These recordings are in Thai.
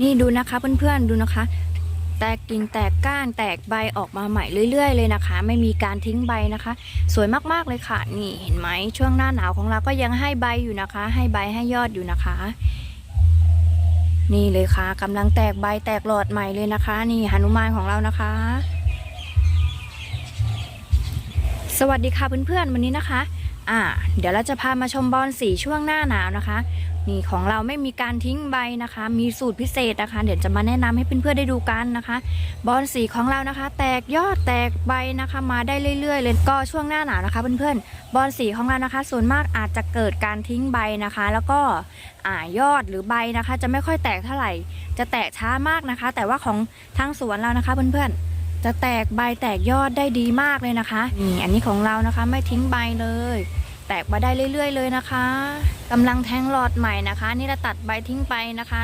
นี่ดูนะคะเพื่อนๆดูนะคะ แตกกิ่งแตกก้านแตกใบออกมาใหม่เรื่อย ๆ เลยนะคะ ไม่มีการทิ้งใบนะคะ สวยมากๆเลยค่ะ นี่เห็นไหมช่วงหน้าหนาวของเราก็ยังให้ใบอยู่นะคะ ให้ใบให้ยอดอยู่นะคะ นี่เลยค่ะกำลังแตกใบแตกหลอดใหม่เลยนะคะ นี่หนุมานของเรานะคะ สวัสดีค่ะเพื่อนๆวันนี้นะคะอ่าเดี๋ยวเราจะพามาชมบอลสีช่วงหน้าหนาวนะคะนี่ของเราไม่มีการทิ้งใบนะคะ มีสูตรพิเศษนะคะ เดี๋ยวจะมาแนะนำให้เพื่อนๆได้ดูกันนะคะบอลสีของเรานะคะ แตกยอดแตกใบนะคะ มาได้เรื่อยๆเลยก็ช่วงหน้าหนาวนะคะ เพื่อนๆบอลสีของเรานะคะ ส่วนมากอาจจะเกิดการทิ้งใบนะคะ แล้วก็อ่ายอดหรือใบนะคะ จะไม่ค่อยแตกเท่าไหร่ จะแตกช้ามากนะคะ แต่ว่าของทางสวนเรานะคะเพื่อนๆ จะแตกใบแตกยอดได้ดีมากเลยนะคะนี่อันนี้ของเรานะคะไม่ทิ้งใบเลย แตกมาได้เรื่อย ๆ เลยนะคะกำลังแทงหลอดใหม่นะคะ นี่เราตัดใบทิ้งไปนะคะ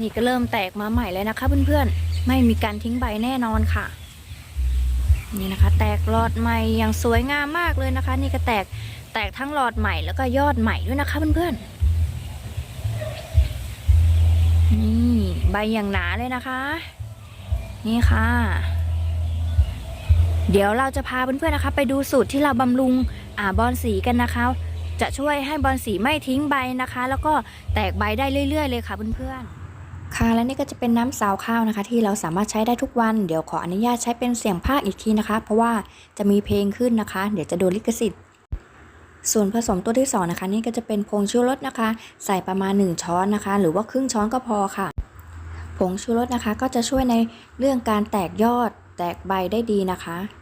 นี่ก็เริ่มแตกมาใหม่เลยนะคะ เพื่อนๆไม่มีการทิ้งใบแน่นอนค่ะ นี่นะคะ แตกหลอดใหม่อย่างสวยงามมากเลยนะคะ นี่ก็แตกแตกทั้งหลอดใหม่แล้วก็ยอดใหม่ด้วยนะคะเพื่อนๆนี่ใบอย่างหนาเลยนะคะ นี่ค่ะ เดี๋ยวเราจะพาเพื่อนๆนะคะ ไปดูสูตรที่เราบำรุงอ่าบอลสีกันนะคะ จะช่วยให้บอลสีไม่ทิ้งใบนะคะ แล้วก็แตกใบได้เรื่อย ๆ เลยค่ะเพื่อนๆค่ะและนี่ก็จะเป็นน้ำสาวข้าวนะคะ ที่เราสามารถใช้ได้ทุกวันเดี๋ยวขออนุญาตใช้เป็นเสียงภาคอีกทีนะคะ เพราะว่าจะมีเพลงขึ้นนะคะ เดี๋ยวจะโดนลิขสิทธิ์ส่วนผสมตัวที่สองนะคะ นี่ก็จะเป็นผงชูรสนะคะ ใส่ประมาณ 1 ช้อนนะคะ หรือว่าครึ่งช้อนก็พอค่ะผงชูรสนะคะ ก็จะช่วยในเรื่องการแตกยอดแตกใบได้ดีนะคะ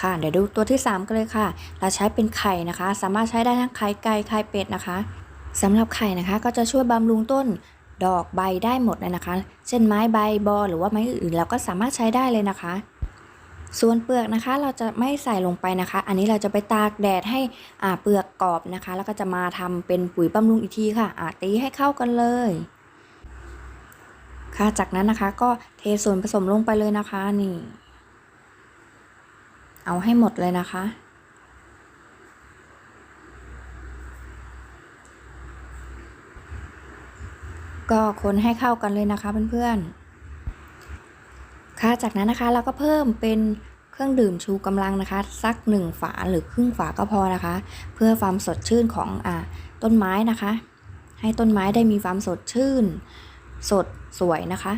ค่ะเดี๋ยวดูตัวที่ 3 กันเลยค่ะ เราใช้เป็นไข่นะคะ สามารถใช้ได้ทั้งไข่ไก่ไข่เป็ดนะคะสำหรับไข่นะคะก็จะช่วยบำรุงต้นดอกใบได้หมดเลยนะคะ เช่นไม้ใบบอหรือว่าไม้อื่นๆเราก็สามารถใช้ได้เลยนะคะ ส่วนเปลือกนะคะเราจะไม่ใส่ลงไปนะคะ อันนี้เราจะไปตากแดดให้อ่าเปลือกกรอบนะคะ แล้วก็จะมาทำเป็นปุ๋ยบำรุงอีกทีค่ะอ่าตีให้เข้ากันเลย ค่ะจากนั้นนะคะก็เทส่วนผสมลงไปเลยนะคะนี่ เอาให้หมดเลยนะคะ ก็คนให้เข้ากันเลยนะคะเพื่อนๆ ค่ะ จากนั้นนะคะเราก็เพิ่มเป็นเครื่องดื่มชูกำลังนะคะ สักหนึ่งฝาหรือครึ่งฝาก็พอนะคะ เพื่อความสดชื่นของอ่าต้นไม้นะคะ ให้ต้นไม้ได้มีความสดชื่น สดสวยนะคะ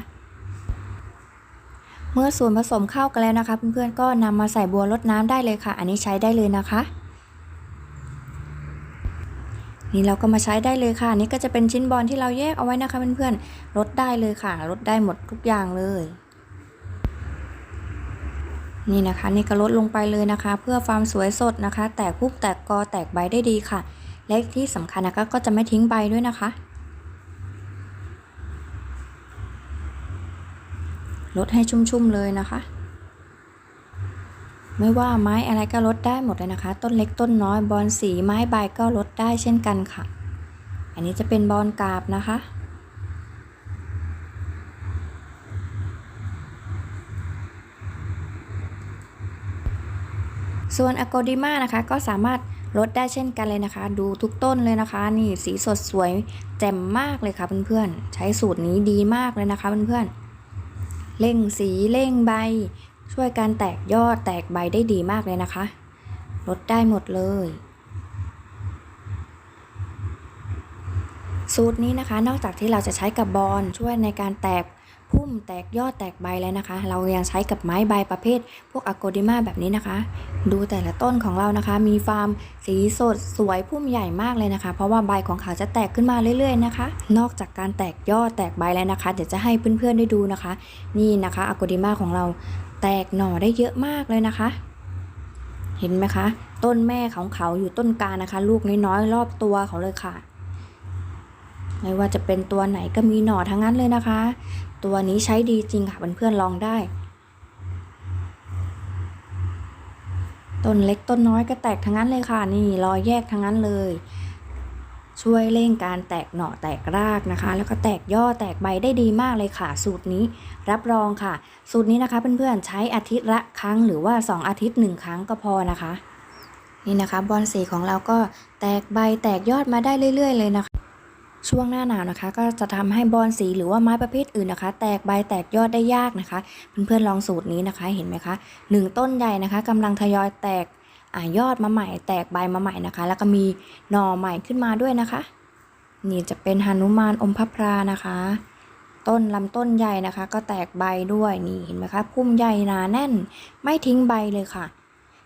เมื่อส่วนผสมเข้ากันแล้วนะคะ เพื่อนๆก็นำมาใส่บัวรดน้ำได้เลยค่ะ อันนี้ใช้ได้เลยนะคะ นี่เราก็มาใช้ได้เลยค่ะนี่ก็จะเป็นชิ้นบอลที่เราแยกเอาไว้นะคะเพื่อนๆลดได้เลยค่ะลดได้หมดทุกอย่างเลย นี่นะคะ นี่ก็ลดลงไปเลยนะคะ เพื่อความสวยสดนะคะ แตกพุบแตกกอแตกใบได้ดีค่ะ และที่สำคัญนะคะก็จะไม่ทิ้งใบด้วยนะคะ ลดให้ชุ่มๆเลยนะคะ ไม่ว่าไม้อะไรก็ลดได้หมดเลยนะคะ ต้นเล็กต้นน้อยบอลสีไม้ใบก็ลดได้เช่นกันค่ะ อันนี้จะเป็นบอลกาบนะคะ ส่วนอะโกดิมานะคะก็สามารถลดได้เช่นกันเลยนะคะ ดูทุกต้นเลยนะคะ นี่สีสดสวยแจ่มมากเลยค่ะเพื่อนๆ ใช้สูตรนี้ดีมากเลยนะคะเพื่อนๆ เร่งสีเร่งใบ ช่วยการแตกยอดแตกใบได้ดีมากเลยนะคะ ลดได้หมดเลย สูตรนี้นะคะ นอกจากที่เราจะใช้กับบอลช่วยในการแตก พุ่มแตกยอดแตกใบแล้วนะคะ เรายังใช้กับไม้ใบประเภท พวกอะโกดิมาแบบนี้นะคะ ดูแต่ละต้นของเรานะคะ มีฟาร์มสีสดสวยพุ่มใหญ่มากเลยนะคะ เพราะว่าใบของเขาจะแตกขึ้นมาเรื่อย ๆนะคะ นอกจากการแตกยอดแตกใบแล้วนะคะ เดี๋ยวจะให้เพื่อนๆได้ดูนะคะ นี่นะคะอะโกดิมาของเราแตกหน่อได้เยอะมากเลยนะคะ เห็นไหมคะ ต้นแม่ของเขาอยู่ต้นกลางนะคะ ลูกน้อยๆรอบตัวเขาเลยค่ะ ไม่ว่าจะเป็นตัวไหนก็มีหน่อทั้งนั้นเลยนะคะ ตัวนี้ใช้ดีจริงค่ะเพื่อนๆลองได้ ต้นเล็กต้นน้อยก็แตกทั้งนั้นเลยค่ะ นี่รอยแยกทั้งนั้นเลย ช่วยเร่งการแตกหน่อแตกรากนะคะ แล้วก็แตกยอดแตกใบได้ดีมากเลยค่ะ สูตรนี้รับรองค่ะ สูตรนี้นะคะเพื่อนๆใช้อาทิตย์ละครั้งหรือว่า 2 อาทิตย์ 1 ครั้งก็พอนะคะนี่นะคะบอลสีของเราก็แตกใบแตกยอดมาได้เรื่อย ๆ เลยนะคะ ช่วงหน้าหนาวนะคะ ก็จะทำให้บอนสีหรือว่าไม้ประเภทอื่นนะคะ แตกใบแตกยอดได้ยากนะคะ เพื่อนๆลองสูตรนี้นะคะเห็นไหมคะหนึ่งต้นใหญ่นะคะกำลังทยอยแตกอายอดมาใหม่ แตกใบมาใหม่นะคะ แล้วก็มีหน่อใหม่ขึ้นมาด้วยนะคะ นี่จะเป็นหนุมานอมพระพรานะคะ ต้นลำต้นใหญ่นะคะ ก็แตกใบด้วยนี่เห็นไหมคะพุ่มใหญ่หนาแน่น ไม่ทิ้งใบเลยค่ะ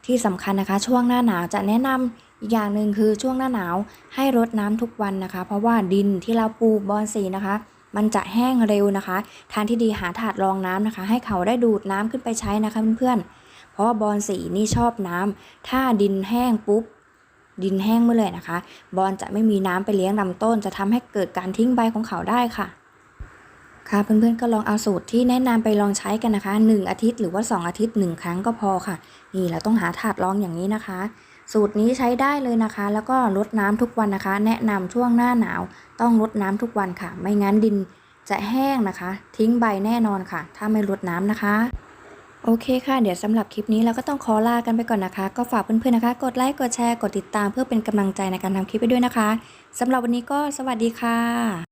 ที่สำคัญนะคะ ช่วงหน้าหนาวจะแนะนำอีกอย่างหนึ่งคือช่วงหน้าหนาวให้รดน้ำทุกวันนะคะ เพราะว่าดินที่เราปลูกบอนสีนะคะ มันจะแห้งเร็วนะคะ ทางที่ดีหาถาดรองน้ำนะคะ ให้เขาได้ดูดน้ำขึ้นไปใช้นะคะเพื่อนๆเพราะบอนสีนี่ชอบน้ำถ้าดินแห้งปุ๊บดินแห้งเมื่อไหร่นะคะ บอนจะไม่มีน้ำไปเลี้ยงลำต้น จะทำให้เกิดการทิ้งใบของเขาได้ค่ะ ค่ะเพื่อนๆก็ลองเอาสูตรที่แนะนำไปลองใช้กันนะคะ 1 อาทิตย์หรือว่า 2 อาทิตย์ 1 ครั้งก็พอค่ะ นี่เราต้องหาถาดรองอย่างนี้นะคะ สูตรนี้ใช้ได้เลยนะคะ แล้วก็ลดน้ำทุกวันนะคะ แนะนำช่วงหน้าหนาว ต้องลดน้ำทุกวันค่ะ ไม่งั้นดินจะแห้งนะคะ ทิ้งใบแน่นอนค่ะ ถ้าไม่ลดน้ำนะคะ โอเคค่ะ เดี๋ยวสำหรับคลิปนี้เราก็ต้องขอลากันไปก่อนนะคะ ก็ฝากเพื่อนๆนะคะ กดไลค์กดแชร์กดติดตามเพื่อเป็นกำลังใจในการทำคลิปไปด้วยนะคะสำหรับวันนี้ก็สวัสดีค่ะ